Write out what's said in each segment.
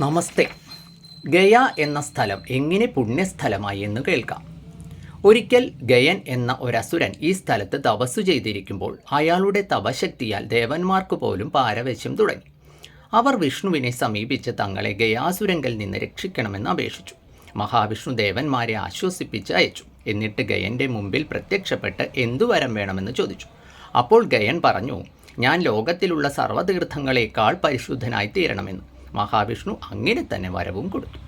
നമസ്തേ. ഗയ എന്ന സ്ഥലം എങ്ങനെ പുണ്യസ്ഥലമായി എന്ന് കേൾക്കാം. ഒരിക്കൽ ഗയൻ എന്ന ഒരസുരൻ ഈ സ്ഥലത്ത് തപസ്സു ചെയ്തിരിക്കുമ്പോൾ അയാളുടെ തപശക്തിയാൽ ദേവന്മാർക്ക് പോലും പാരവശ്യം തുടങ്ങി. അവർ വിഷ്ണുവിനെ സമീപിച്ച് തങ്ങളെ ഗയാസുരങ്കിൽ നിന്ന് രക്ഷിക്കണമെന്ന് അപേക്ഷിച്ചു. മഹാവിഷ്ണു ദേവന്മാരെ ആശ്വസിപ്പിച്ച് അയച്ചു. എന്നിട്ട് ഗയന്റെ മുമ്പിൽ പ്രത്യക്ഷപ്പെട്ട് എന്തു വരം വേണമെന്ന് ചോദിച്ചു. അപ്പോൾ ഗയൻ പറഞ്ഞു ഞാൻ ലോകത്തിലുള്ള സർവതീർത്ഥങ്ങളെക്കാൾ പരിശുദ്ധനായി തീരണമെന്ന്. മഹാവിഷ്ണു അങ്ങനെ തന്നെ വരവും കൊടുത്തു.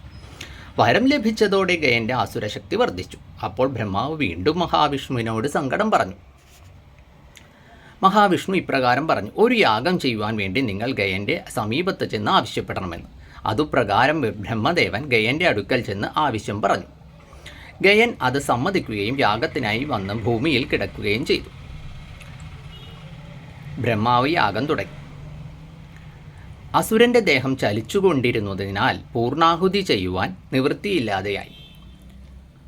വരം ലഭിച്ചതോടെ ഗയന്റെ ആസുരശക്തി വർദ്ധിച്ചു. അപ്പോൾ ബ്രഹ്മാവ് വീണ്ടും മഹാവിഷ്ണുവിനോട് സങ്കടം പറഞ്ഞു. മഹാവിഷ്ണു ഇപ്രകാരം പറഞ്ഞു ഒരു യാഗം ചെയ്യുവാൻ വേണ്ടി നിങ്ങൾ ഗയന്റെ സമീപത്ത് ചെന്ന് ആവശ്യപ്പെടണമെന്ന്. അതുപ്രകാരം ബ്രഹ്മദേവൻ ഗയന്റെ അടുക്കൽ ചെന്ന് ആവശ്യം പറഞ്ഞു. ഗയൻ അത് സമ്മതിക്കുകയും യാഗത്തിനായി വന്ന് ഭൂമിയിൽ കിടക്കുകയും ചെയ്തു. ബ്രഹ്മാവ് യാഗം തുടങ്ങി. അസുരന്റെ ദേഹം ചലിച്ചുകൊണ്ടിരുന്നതിനാൽ പൂർണാഹുതി ചെയ്യുവാൻ നിവൃത്തിയില്ലാതെയായി.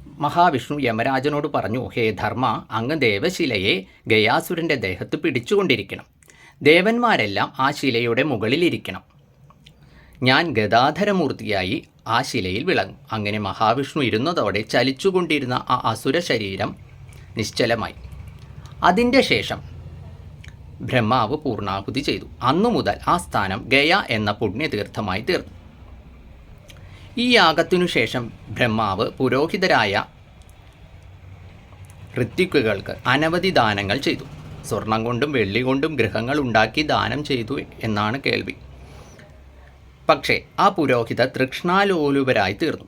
മഹാവിഷ്ണു യമരാജനോട് പറഞ്ഞു ഹേ ധർമ്മ അങ്ങ് ദേവശിലയെ ഗയാസുരന്റെ ദേഹത്ത് പിടിച്ചുകൊണ്ടിരിക്കണം. ദേവന്മാരെല്ലാം ആ ശിലയുടെ മുകളിലിരിക്കണം. ഞാൻ ഗതാധരമൂർത്തിയായി ആ ശിലയിൽ വിളങ്ങും. അങ്ങനെ മഹാവിഷ്ണു ഇരുന്നതോടെ ചലിച്ചുകൊണ്ടിരുന്ന ആ അസുര ശരീരം നിശ്ചലമായി. അതിന്റെ ശേഷം ബ്രഹ്മാവ് പൂർണാഹുതി ചെയ്തു. അന്നു മുതൽ ആ സ്ഥാനം ഗയ എന്ന പുണ്യതീർത്ഥമായി തീർന്നു. ഈ യാഗത്തിനു ശേഷം ബ്രഹ്മാവ് പുരോഹിതരായ ഋത്വിക്കുകൾക്ക് അനവധി ദാനങ്ങൾ ചെയ്തു. സ്വർണം കൊണ്ടും വെള്ളി കൊണ്ടും ഗൃഹങ്ങൾ ഉണ്ടാക്കി ദാനം ചെയ്തു എന്നാണ് കേൾവി. പക്ഷേ ആ പുരോഹിത തൃഷ്ണാലോലുപരായി തീർന്നു.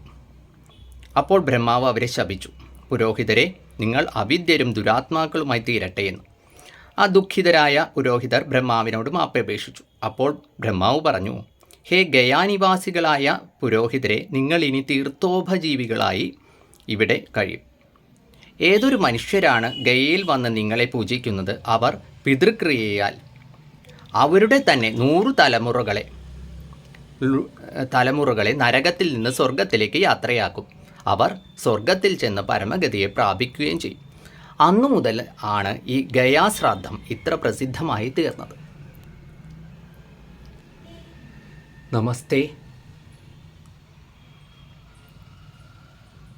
അപ്പോൾ ബ്രഹ്മാവ് അവരെ ശപിച്ചു. പുരോഹിതരെ നിങ്ങൾ അവിദ്യരും ദുരാത്മാക്കളുമായി തീരട്ടെ എന്ന്. ആ ദുഃഖിതരായ പുരോഹിതർ ബ്രഹ്മാവിനോട് മാപ്പപേക്ഷിച്ചു അപ്പോൾ ബ്രഹ്മാവ് പറഞ്ഞു ഹേ ഗയാനിവാസികളായ പുരോഹിതരെ നിങ്ങൾ ഇനി തീർത്ഥോപജീവികളായി ഇവിടെ കഴിയും. ഏതൊരു മനുഷ്യരാണ് ഗയയിൽ വന്ന് നിങ്ങളെ പൂജിക്കുന്നത്? അവർ പിതൃക്രിയയാൽ അവരുടെ തന്നെ നൂറു തലമുറകളെ തലമുറകളെ നരകത്തിൽ നിന്ന് സ്വർഗത്തിലേക്ക് യാത്രയാക്കും. അവർ സ്വർഗത്തിൽ ചെന്ന് പരമഗതിയെ പ്രാപിക്കുകയും ചെയ്യും. അന്നു മുതൽ ആണ് ഈ ഗയാശ്രാദ്ധം ഇത്ര പ്രസിദ്ധമായി തീർന്നത്. നമസ്തേ.